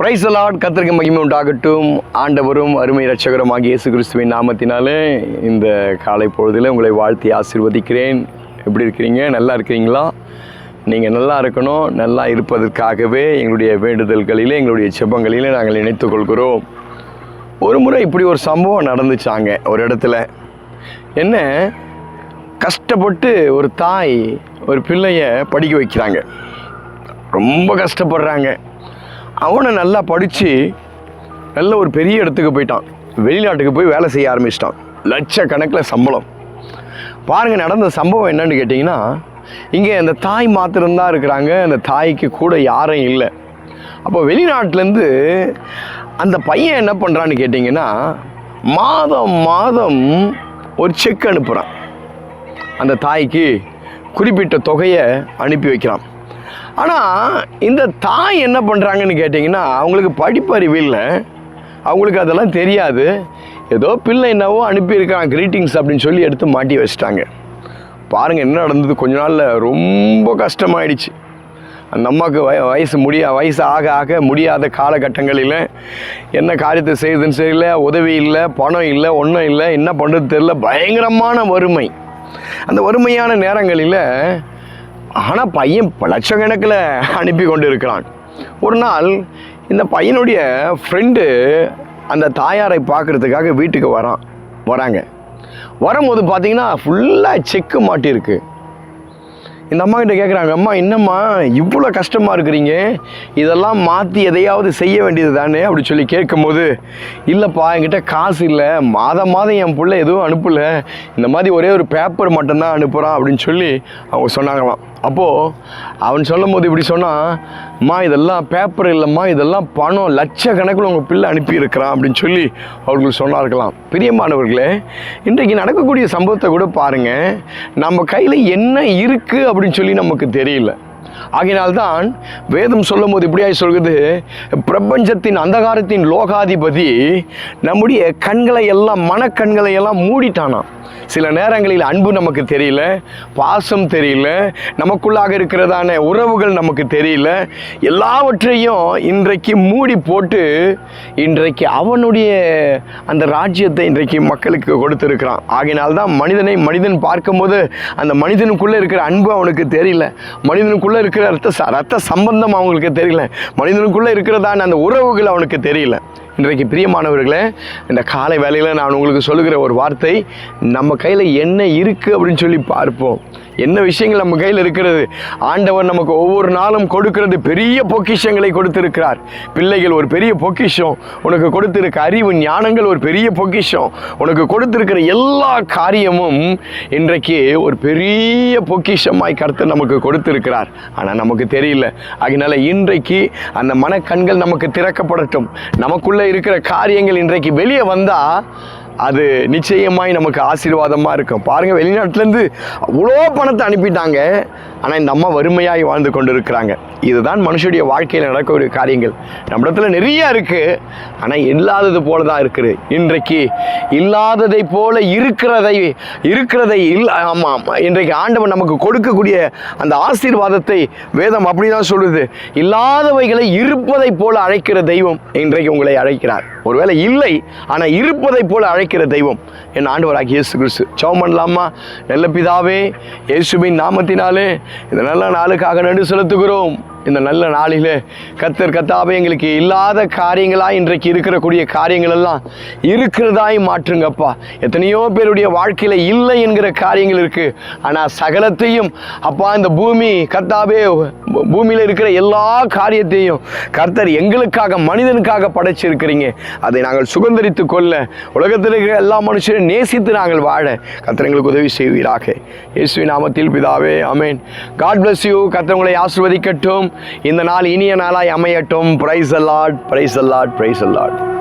Price allot கத்திரிக்க மகிமை உண்டாகட்டும். ஆண்டவரும் அருமை இரட்சகரும் இயேசு கிறிஸ்துவின் நாமத்தினாலே இந்த காலை பொழுதில் உங்களை வாழ்த்தி ஆசீர்வதிக்கிறேன். எப்படி இருக்கிறீங்க? நல்லா இருக்கிறீங்களா? நீங்கள் நல்லா இருக்கணும். நல்லா இருப்பதற்காகவே எங்களுடைய வேண்டுதல்களிலே எங்களுடைய செபங்களிலே நாங்கள் நினைத்துக் கொள்கிறோம். ஒரு முறை இப்படி ஒரு சம்பவம் நடந்துச்சாங்க ஒரு இடத்துல. என்ன? கஷ்டப்பட்டு ஒரு தாய் ஒரு பிள்ளைய படிக்க வைக்கிறாங்க. ரொம்ப கஷ்டப்படுறாங்க. அவனை நல்லா படித்து நல்ல ஒரு பெரிய இடத்துக்கு போயிட்டான். வெளிநாட்டுக்கு போய் வேலை செய்ய ஆரம்பிச்சிட்டான். லட்சக்கணக்கில் சம்பளம். பாருங்கள் நடந்த சம்பவம் என்னன்னு கேட்டிங்கன்னா இங்கே அந்த தாய் மாத்திரம்தான் இருக்கிறாங்க. அந்த தாய்க்கு கூட யாரும் இல்லை. அப்போ வெளிநாட்டிலேருந்து அந்த பையன் என்ன பண்ணுறான்னு கேட்டிங்கன்னா மாதம் மாதம் ஒரு செக் அனுப்புகிறான் அந்த தாய்க்கு குறிப்பிட்ட தொகையை அனுப்பி வைக்கிறான். ஆனால் இந்த தாய் என்ன பண்ணுறாங்கன்னு கேட்டிங்கன்னா அவங்களுக்கு படிப்பறிவு இல்லை. அவங்களுக்கு அதெல்லாம் தெரியாது. ஏதோ பிள்ளை என்னவோ அனுப்பியிருக்கான் கிரீட்டிங்ஸ் அப்படின்னு சொல்லி எடுத்து மாட்டி வச்சிட்டாங்க. பாருங்கள் என்ன நடந்தது? கொஞ்ச நாளில் ரொம்ப கஷ்டமாயிடுச்சு. அந்த அம்மாவுக்கு வய வயசு முடிய வயசு ஆக ஆக முடியாத காலகட்டங்களில் என்ன காரியத்தை செய்யுதுன்னு தெரியல உதவி இல்லை பணம் இல்லை ஒன்றும் இல்லை என்ன பண்ணுறது தெரியல. பயங்கரமான வறுமை. அந்த வறுமையான நேரங்களில் ஆனால் பையன் ப- லட்சக்கணக்கில் அனுப்பி கொண்டு இருக்கிறான் ஒரு நாள் இந்த பையனுடைய ஃப்ரெண்டு அந்த தாயாரை பார்க்குறதுக்காக வீட்டுக்கு வரான் வராங்க. வரும்போது பார்த்தீங்கன்னா ஃபுல்லாக செக்கு மாட்டியிருக்கு. இந்த அம்மா கிட்ட கேட்குறாங்க அம்மா என்னம்மா இவ்வளோ கஷ்டமாக இருக்கிறீங்க? இதெல்லாம் மாற்றி எதையாவது செய்ய வேண்டியது தானே? அப்படி சொல்லி கேட்கும்போது இல்லைப்பா என்கிட்ட காசு இல்லை. மாதம் மாதம் என் பிள்ளை எதுவும் அனுப்பலை. இந்த மாதிரி ஒரே ஒரு பேப்பர் மட்டும்தான் அனுப்புகிறான் அப்படின்னு சொல்லி அவங்க சொன்னாங்களாம். அப்போது அவன் சொல்லும் போது இப்படி சொன்னால் அம்மா இதெல்லாம் பேப்பர் இல்லைம்மா இதெல்லாம் பணம் லட்சக்கணக்கில் உங்கள் பிள்ளை அனுப்பியிருக்கிறான் அப்படின்னு சொல்லி அவர்கள் சொன்னார்களாம். பிரியமானவர்களே இன்றைக்கு நடக்கக்கூடிய சம்பவத்தை கூட பாருங்கள் நம்ம கையில் என்ன இருக்குது அப்படின்னு சொல்லி நமக்கு தெரியல. ஆகினால்தான் வேதம் சொல்லும் போது இப்படியாய் சொல்கிறது பிரபஞ்சத்தின் அந்தகாரத்தின் லோகாதிபதி நம்முடைய கண்களை எல்லாம் மனக்கண்களை எல்லாம் மூடிட்டானாம். சில நேரங்களில் அன்பு நமக்கு தெரியல பாசம் தெரியல நமக்குள்ளாக இருக்கிறதான உறவுகள் நமக்கு தெரியல எல்லாவற்றையும் இன்றைக்கு மூடி போட்டு இன்றைக்கு அவனுடைய அந்த ராஜ்யத்தை இன்றைக்கு மக்களுக்கு கொடுத்துருக்கிறான். ஆகினால்தான் மனிதனை மனிதன் பார்க்கும்போது அந்த மனிதனுக்குள்ளே இருக்கிற அன்பு அவனுக்கு தெரியல. மனிதனுக்குள்ள இருக்கிற ரத்த ரத்த சம்பந்தம் அவங்களுக்கு தெரியல. மனிதனுக்குள்ளே இருக்கிறதான அந்த உறவுகள் அவனுக்கு தெரியல. இன்றைக்கு பிரியமானவர்களே இந்த காலை வேலையில் நான் உங்களுக்கு சொல்லுகிற ஒரு வார்த்தை நம்ம கையில் என்ன இருக்குது அப்படின்னு சொல்லி பார்ப்போம். என்ன விஷயங்கள் நம்ம கையில் இருக்கிறது? ஆண்டவர் நமக்கு ஒவ்வொரு நாளும் கொடுக்கிறது பெரிய பொக்கிஷங்களை கொடுத்திருக்கிறார். பிள்ளைகள் ஒரு பெரிய பொக்கிஷம். உனக்கு கொடுத்திருக்க அறிவு ஞானங்கள் ஒரு பெரிய பொக்கிஷம். உனக்கு கொடுத்திருக்கிற எல்லா காரியமும் இன்றைக்கு ஒரு பெரிய பொக்கிஷமாய் கருத்து நமக்கு கொடுத்திருக்கிறார். ஆனால் நமக்கு தெரியல. அதனால இன்றைக்கு அந்த மனக்கண்கள் நமக்கு திறக்கப்படட்டும். நமக்குள்ளே இருக்கிற காரியங்கள் இன்றைக்கு வெளியே வந்தால் அது நிச்சயமாய் நமக்கு ஆசீர்வாதமாக இருக்கும். பாருங்கள் வெளிநாட்டிலேருந்து அவ்வளோ பணத்தை அனுப்பிட்டாங்க. ஆனால் இந்த அம்மா வறுமையாய் வாழ்ந்து கொண்டு இருக்கிறாங்க இதுதான் மனுஷனுடைய வாழ்க்கையில் நடக்கக்கூடிய காரியங்கள். நம்மிடத்துல நிறைய இருக்குது ஆனால் இல்லாதது போல தான் இருக்குது. இன்றைக்கு இல்லாததை போல இருக்கிறதை இருக்கிறதை இல்லை ஆமாம் இன்றைக்கு ஆண்டவன் நமக்கு கொடுக்கக்கூடிய அந்த ஆசீர்வாதத்தை வேதம் அப்படி தான் சொல்லுது. இல்லாதவைகளை இருப்பதை போல அழைக்கிற தெய்வம் இன்றைக்கு உங்களை அழைக்கிறார். ஒருவேளை இல்லை ஆனால் இருப்பதை போல அழைக்கிற தெய்வம் என் ஆண்டவராகிய இயேசு கிறிஸ்து. சவம் பண்ணலாமா? நல்ல பிதாவே இயேசுவின் நாமத்தினாலே இந்த நல்ல நாளுக்காக நன்றி செலுத்துகிறோம். இந்த நல்ல நாளிலே கத்தர் கத்தாவே எங்களுக்கு இல்லாத காரியங்களாக இன்றைக்கு இருக்கிறக்கூடிய காரியங்கள் எல்லாம் இருக்கிறதாய் மாற்றுங்கப்பா. எத்தனையோ பேருடைய வாழ்க்கையில் இல்லை என்கிற காரியங்கள் இருக்கு. ஆனால் சகலத்தையும் அப்பா இந்த பூமி கத்தாவே பூமியில் இருக்கிற எல்லா காரியத்தையும் கர்த்தர் எங்களுக்காக மனிதனுக்காக படைச்சிருக்கிறீங்க. அதை நாங்கள் சுதந்திரித்து கொள்ள உலகத்தில் இருக்கிற எல்லா மனுஷரையும் நேசித்து நாங்கள் வாழ கர்த்தர் எங்களுக்கு உதவி செய்வீராக. இயேசுவின் நாமத்தில் பிதாவே அமேன் காட் பிளஸ் யூ கர்த்தர் உங்களை ஆசிர்வதிக்கட்டும். இந்த நாள் இனிய நாளாய் அமையட்டும். Prize allot prize allot prize allot